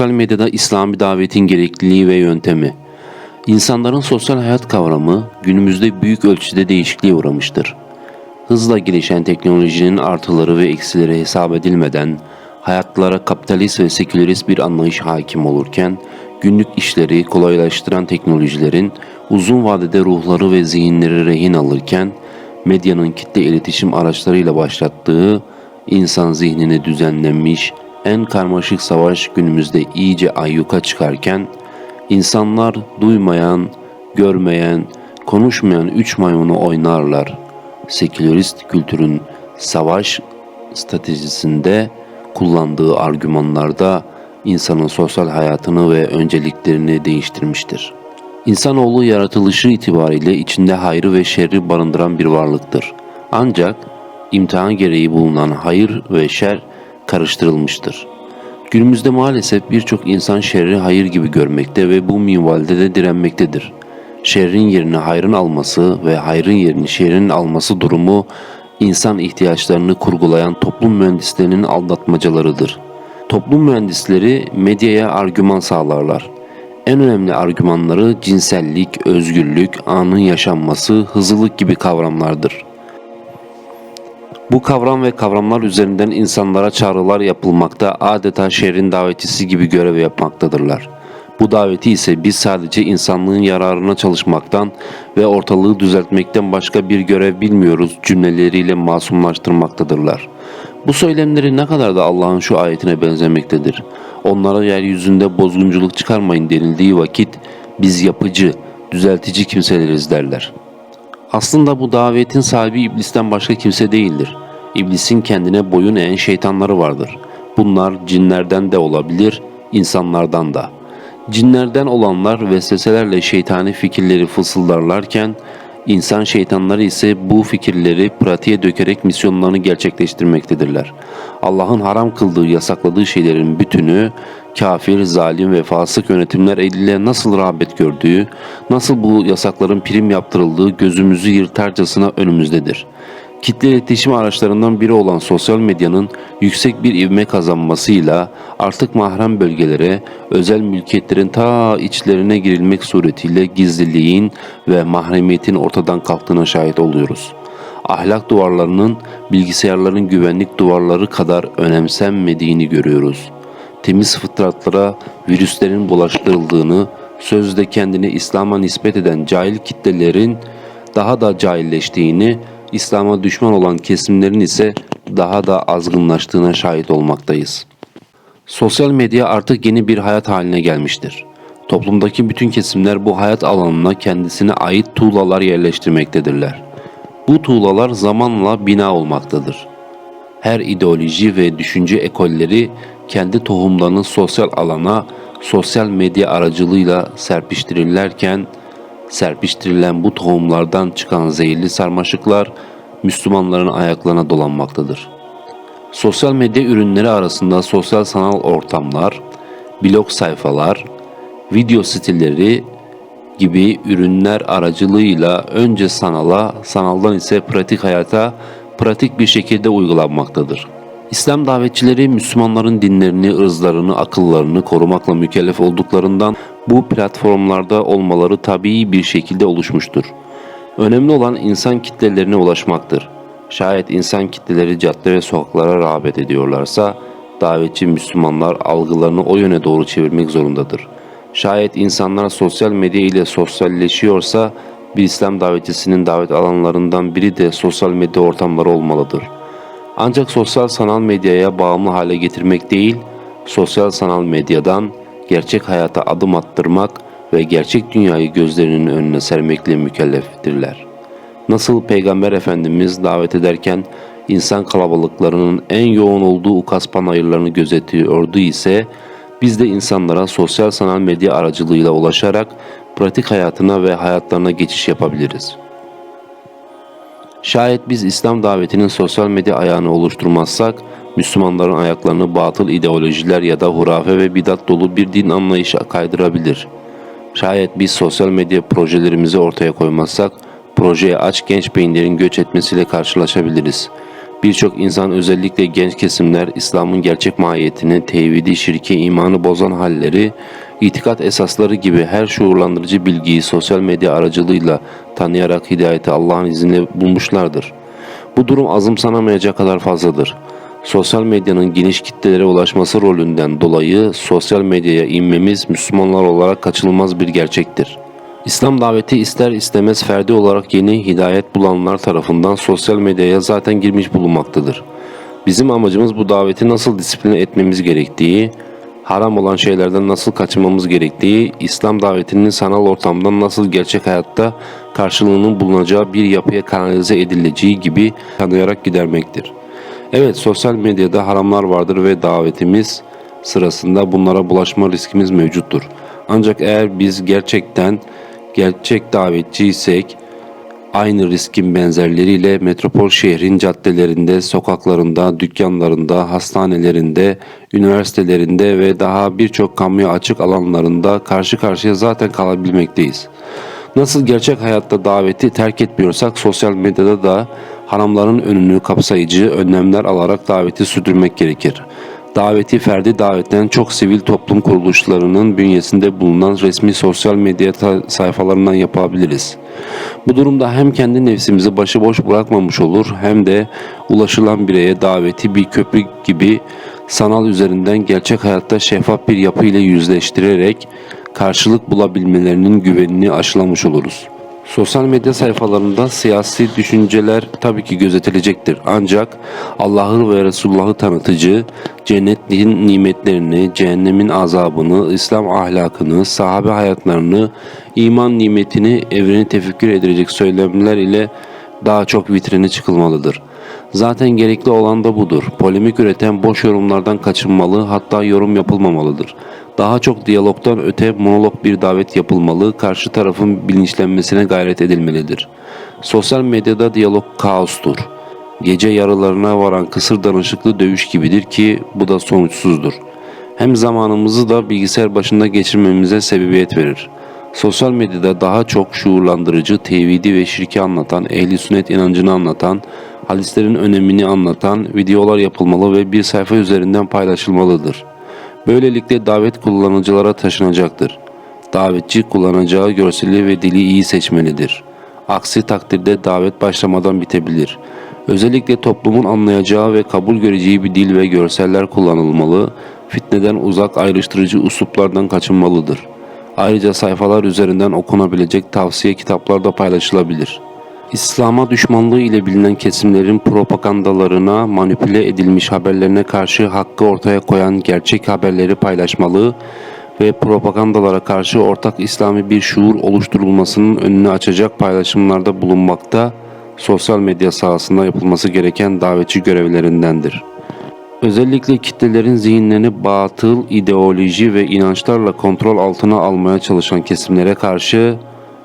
sosyal medyada İslami davetin gerekliliği ve yöntemi. İnsanların sosyal hayat kavramı günümüzde büyük ölçüde değişikliğe uğramıştır. Hızla gelişen teknolojinin artıları ve eksileri hesap edilmeden hayatlara kapitalist ve sekülerist bir anlayış hakim olurken günlük işleri kolaylaştıran teknolojilerin uzun vadede ruhları ve zihinleri rehin alırken medyanın kitle iletişim araçlarıyla başlattığı insan zihnini düzenlenmiş en karmaşık savaş günümüzde iyice ayyuka çıkarken insanlar duymayan, görmeyen, konuşmayan üç maymunu oynarlar. Sekülerist kültürün savaş stratejisinde kullandığı argümanlarda insanın sosyal hayatını ve önceliklerini değiştirmiştir. İnsanoğlu yaratılışı itibariyle içinde hayrı ve şerri barındıran bir varlıktır. Ancak imtihan gereği bulunan hayır ve şer karıştırılmıştır. Günümüzde maalesef birçok insan şerri hayır gibi görmekte ve bu minvalde de direnmektedir. Şerrin yerini hayrın alması ve hayrın yerini şerrin alması durumu insan ihtiyaçlarını kurgulayan toplum mühendislerinin aldatmacalarıdır. Toplum mühendisleri medyaya argüman sağlarlar. En önemli argümanları cinsellik, özgürlük, anın yaşanması, hızlılık gibi kavramlardır. Bu kavram ve kavramlar üzerinden insanlara çağrılar yapılmakta adeta şehrin davetçisi gibi görev yapmaktadırlar. Bu daveti ise biz sadece insanlığın yararına çalışmaktan ve ortalığı düzeltmekten başka bir görev bilmiyoruz cümleleriyle masumlaştırmaktadırlar. Bu söylemleri ne kadar da Allah'ın şu ayetine benzemektedir. Onlara yeryüzünde bozgunculuk çıkarmayın denildiği vakit biz yapıcı, düzeltici kimseleriz derler. Aslında bu davetin sahibi iblisten başka kimse değildir. İblisin kendine boyun eğen şeytanları vardır. Bunlar cinlerden de olabilir, insanlardan da. Cinlerden olanlar vesveselerle şeytani fikirleri fısıldarlarken, insan şeytanları ise bu fikirleri pratiğe dökerek misyonlarını gerçekleştirmektedirler. Allah'ın haram kıldığı, yasakladığı şeylerin bütünü kafir, zalim ve fasık yönetimler eliyle nasıl rağbet gördüğü, nasıl bu yasakların prim yaptırıldığı gözümüzü yırtarcasına önümüzdedir. Kitle iletişim araçlarından biri olan sosyal medyanın yüksek bir ivme kazanmasıyla artık mahrem bölgelere, özel mülkiyetlerin ta içlerine girilmek suretiyle gizliliğin ve mahremiyetin ortadan kalktığına şahit oluyoruz. Ahlak duvarlarının bilgisayarların güvenlik duvarları kadar önemsenmediğini görüyoruz.'' Temiz fıtratlara virüslerin bulaştırıldığını, sözde kendini İslam'a nispet eden cahil kitlelerin daha da cahilleştiğini, İslam'a düşman olan kesimlerin ise daha da azgınlaştığına şahit olmaktayız. Sosyal medya artık yeni bir hayat haline gelmiştir. Toplumdaki bütün kesimler bu hayat alanına kendisine ait tuğlalar yerleştirmektedirler. Bu tuğlalar zamanla bina olmaktadır. Her ideoloji ve düşünce ekolleri kendi tohumlarını sosyal alana, sosyal medya aracılığıyla serpiştirirlerken, serpiştirilen bu tohumlardan çıkan zehirli sarmaşıklar Müslümanların ayaklarına dolanmaktadır. Sosyal medya ürünleri arasında sosyal sanal ortamlar, blog sayfalar, video stilleri gibi ürünler aracılığıyla önce sanala, sanaldan ise pratik hayata pratik bir şekilde uygulanmaktadır. İslam davetçileri Müslümanların dinlerini, ırzlarını, akıllarını korumakla mükellef olduklarından bu platformlarda olmaları tabii bir şekilde oluşmuştur. Önemli olan insan kitlelerine ulaşmaktır. Şayet insan kitleleri cadde ve sokaklara rağbet ediyorlarsa, davetçi Müslümanlar algılarını o yöne doğru çevirmek zorundadır. Şayet insanlar sosyal medya ile sosyalleşiyorsa, bir İslam davetçisinin davet alanlarından biri de sosyal medya ortamları olmalıdır.'' Ancak sosyal sanal medyaya bağımlı hale getirmek değil, sosyal sanal medyadan gerçek hayata adım attırmak ve gerçek dünyayı gözlerinin önüne sermekle mükelleftirler. Nasıl Peygamber Efendimiz davet ederken insan kalabalıklarının en yoğun olduğu ukas panayırlarını gözetiyordu ise biz de insanlara sosyal sanal medya aracılığıyla ulaşarak pratik hayatına ve hayatlarına geçiş yapabiliriz.'' Şayet biz İslam davetinin sosyal medya ayağını oluşturmazsak, Müslümanların ayaklarını batıl ideolojiler ya da hurafe ve bidat dolu bir din anlayışa kaydırabilir. Şayet biz sosyal medya projelerimizi ortaya koymazsak, projeye aç genç beyinlerin göç etmesiyle karşılaşabiliriz. Birçok insan özellikle genç kesimler İslam'ın gerçek mahiyetini, tevhidi, şirki, imanı bozan halleri, itikat esasları gibi her şuurlandırıcı bilgiyi sosyal medya aracılığıyla tanıyarak hidayeti Allah'ın izniyle bulmuşlardır. Bu durum azımsanamayacak kadar fazladır. Sosyal medyanın geniş kitlelere ulaşması rolünden dolayı sosyal medyaya inmemiz Müslümanlar olarak kaçınılmaz bir gerçektir. İslam daveti ister istemez ferdi olarak yeni hidayet bulanlar tarafından sosyal medyaya zaten girmiş bulunmaktadır. Bizim amacımız bu daveti nasıl disipline etmemiz gerektiği, haram olan şeylerden nasıl kaçınmamız gerektiği, İslam davetinin sanal ortamdan nasıl gerçek hayatta karşılığının bulunacağı bir yapıya kanalize edileceği gibi tanıyarak gidermektir. Evet sosyal medyada haramlar vardır ve davetimiz sırasında bunlara bulaşma riskimiz mevcuttur. Ancak eğer biz gerçekten gerçek davetçiysek aynı riskin benzerleriyle metropol şehrin caddelerinde, sokaklarında, dükkanlarında, hastanelerinde, üniversitelerinde ve daha birçok kamuya açık alanlarında karşı karşıya zaten kalabilmekteyiz. Nasıl gerçek hayatta daveti terk etmiyorsak sosyal medyada da haramların önünü kapsayıcı önlemler alarak daveti sürdürmek gerekir. Daveti ferdi davetten çok sivil toplum kuruluşlarının bünyesinde bulunan resmi sosyal medya sayfalarından yapabiliriz. Bu durumda hem kendi nefsimizi başıboş bırakmamış olur hem de ulaşılan bireye daveti bir köprü gibi sanal üzerinden gerçek hayatta şeffaf bir yapı ile yüzleştirerek karşılık bulabilmelerinin güvenini aşılamış oluruz. Sosyal medya sayfalarında siyasi düşünceler tabii ki gözetilecektir. Ancak Allah'ı ve Resulullah'ı tanıtıcı, cennetin nimetlerini, cehennemin azabını, İslam ahlakını, sahabe hayatlarını, iman nimetini, evreni tefekkür edilecek söylemler ile daha çok vitrine çıkılmalıdır. Zaten gerekli olan da budur. Polemik üreten boş yorumlardan kaçınmalı, hatta yorum yapılmamalıdır. Daha çok diyalogdan öte monolog bir davet yapılmalı, karşı tarafın bilinçlenmesine gayret edilmelidir. Sosyal medyada diyalog kaostur. Gece yarılarına varan kısır danışıklı dövüş gibidir ki bu da sonuçsuzdur. Hem zamanımızı da bilgisayar başında geçirmemize sebebiyet verir. Sosyal medyada daha çok şuurlandırıcı, tevhidi ve şirki anlatan, ehli sünnet inancını anlatan, hadislerin önemini anlatan videolar yapılmalı ve bir sayfa üzerinden paylaşılmalıdır. Böylelikle davet kullanıcılara taşınacaktır. Davetçi kullanacağı görseli ve dili iyi seçmelidir. Aksi takdirde davet başlamadan bitebilir. Özellikle toplumun anlayacağı ve kabul göreceği bir dil ve görseller kullanılmalı, fitneden uzak ayrıştırıcı usluplardan kaçınmalıdır. Ayrıca sayfalar üzerinden okunabilecek tavsiye kitaplar da paylaşılabilir. İslam'a düşmanlığı ile bilinen kesimlerin propagandalarına, manipüle edilmiş haberlerine karşı hakkı ortaya koyan gerçek haberleri paylaşmalı ve propagandalara karşı ortak İslami bir şuur oluşturulmasının önünü açacak paylaşımlarda bulunmakta sosyal medya sahasında yapılması gereken davetçi görevlerindendir. Özellikle kitlelerin zihinlerini batıl, ideoloji ve inançlarla kontrol altına almaya çalışan kesimlere karşı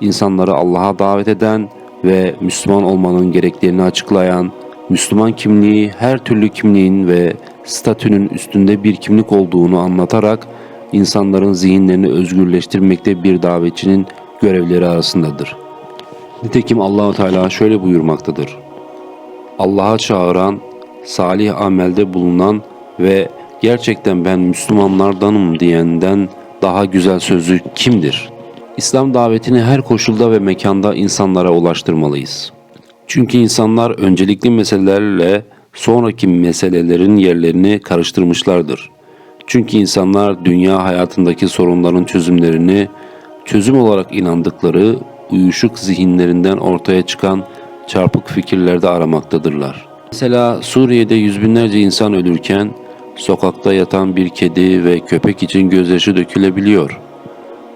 insanları Allah'a davet eden ve Müslüman olmanın gereklerini açıklayan, Müslüman kimliği her türlü kimliğin ve statünün üstünde bir kimlik olduğunu anlatarak insanların zihinlerini özgürleştirmekte bir davetçinin görevleri arasındadır. Nitekim Allahu Teala şöyle buyurmaktadır. Allah'a çağıran, salih amelde bulunan ve gerçekten ben Müslümanlardanım diyenden daha güzel sözü kimdir? İslam davetini her koşulda ve mekanda insanlara ulaştırmalıyız. Çünkü insanlar öncelikli meselelerle sonraki meselelerin yerlerini karıştırmışlardır. Çünkü insanlar dünya hayatındaki sorunların çözümlerini çözüm olarak inandıkları uyuşuk zihinlerinden ortaya çıkan çarpık fikirlerde aramaktadırlar. Mesela Suriye'de yüz binlerce insan ölürken sokakta yatan bir kedi ve köpek için gözyaşı dökülebiliyor.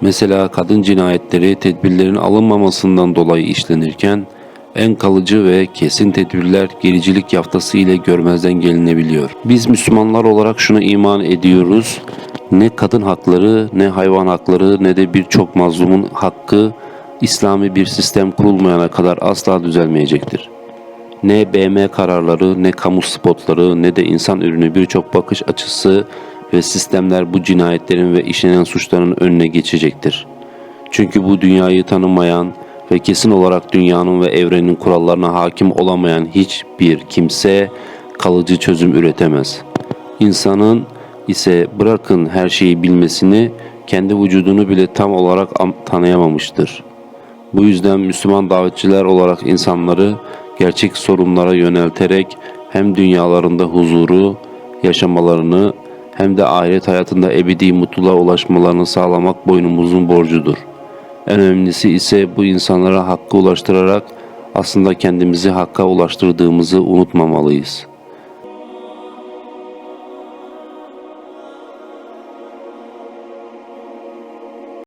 Mesela kadın cinayetleri tedbirlerin alınmamasından dolayı işlenirken en kalıcı ve kesin tedbirler gericilik yaftası ile görmezden gelinebiliyor. Biz Müslümanlar olarak şunu iman ediyoruz. Ne kadın hakları, ne hayvan hakları, ne de birçok mazlumun hakkı İslami bir sistem kurulmayana kadar asla düzelmeyecektir. Ne BM kararları, ne kamu spotları, ne de insan ürünü birçok bakış açısı ve sistemler bu cinayetlerin ve işlenen suçların önüne geçecektir. Çünkü bu dünyayı tanımayan ve kesin olarak dünyanın ve evrenin kurallarına hakim olamayan hiçbir kimse kalıcı çözüm üretemez. İnsanın ise bırakın her şeyi bilmesini kendi vücudunu bile tam olarak am- tanıyamamıştır. Bu yüzden Müslüman davetçiler olarak insanları gerçek sorunlara yönelterek hem dünyalarında huzuru yaşamalarını hem de ahiret hayatında ebedi mutluluğa ulaşmalarını sağlamak boynumuzun borcudur. En önemlisi ise bu insanlara hakkı ulaştırarak aslında kendimizi hakka ulaştırdığımızı unutmamalıyız.''